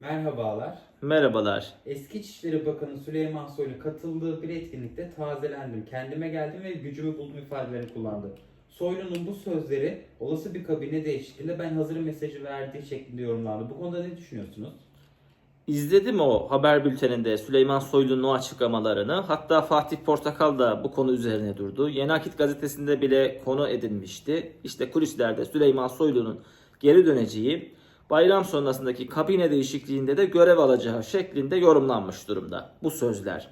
Merhabalar. Merhabalar. Eski İçişleri Bakanı Süleyman Soylu katıldığı bir etkinlikte tazelendim. Kendime geldim ve gücümü buldum ifadelerini kullandı. Soylu'nun bu sözleri olası bir kabine değişikliğinde ben hazırım mesajı verdiği şeklinde yorumlandı. Bu konuda ne düşünüyorsunuz? İzledim o haber bülteninde Süleyman Soylu'nun o açıklamalarını. Hatta Fatih Portakal da bu konu üzerine durdu. Yeni Akit gazetesinde bile konu edinmişti. İşte kulislerde Süleyman Soylu'nun geri döneceği, bayram sonrasındaki kabine değişikliğinde de görev alacağı şeklinde yorumlanmış durumda bu sözler.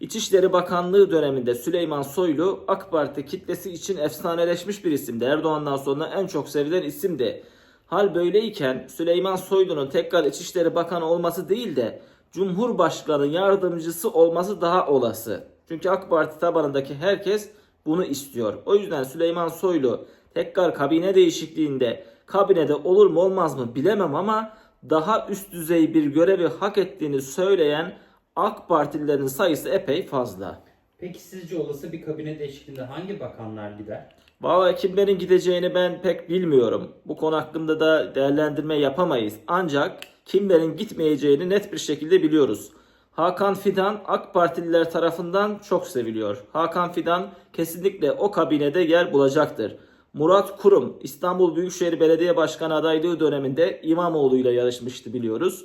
İçişleri Bakanlığı döneminde Süleyman Soylu AK Parti kitlesi için efsaneleşmiş bir isimdi. Erdoğan'dan sonra en çok sevilen isimdi. Hal böyleyken Süleyman Soylu'nun tekrar İçişleri Bakanı olması değil de Cumhurbaşkanı yardımcısı olması daha olası. Çünkü AK Parti tabanındaki herkes bunu istiyor. O yüzden Süleyman Soylu tekrar kabine değişikliğinde kabinede olur mu olmaz mı bilemem ama daha üst düzey bir görevi hak ettiğini söyleyen AK Partililerin sayısı epey fazla. Peki sizce olası bir kabine değişikliğinde hangi bakanlar gider? Vallahi kimlerin gideceğini ben pek bilmiyorum. Bu konu hakkında da değerlendirme yapamayız. Ancak kimlerin gitmeyeceğini net bir şekilde biliyoruz. Hakan Fidan AK Partililer tarafından çok seviliyor. Hakan Fidan kesinlikle o kabinede yer bulacaktır. Murat Kurum İstanbul Büyükşehir Belediye Başkanı adaylığı döneminde İmamoğlu ile yarışmıştı biliyoruz.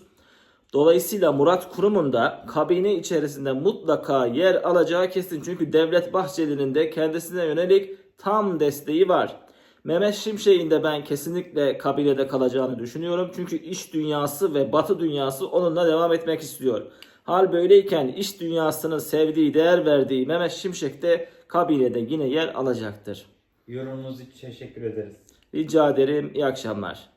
Dolayısıyla Murat Kurum'un da kabine içerisinde mutlaka yer alacağı kesin. Çünkü Devlet Bahçeli'nin de kendisine yönelik tam desteği var. Mehmet Şimşek'in de ben kesinlikle kabinede kalacağını düşünüyorum. Çünkü iş dünyası ve batı dünyası onunla devam etmek istiyor. Hal böyleyken iş dünyasının sevdiği, değer verdiği Mehmet Şimşek de kabinede yine yer alacaktır. Yorumunuz için teşekkür ederiz. Rica ederim. İyi akşamlar.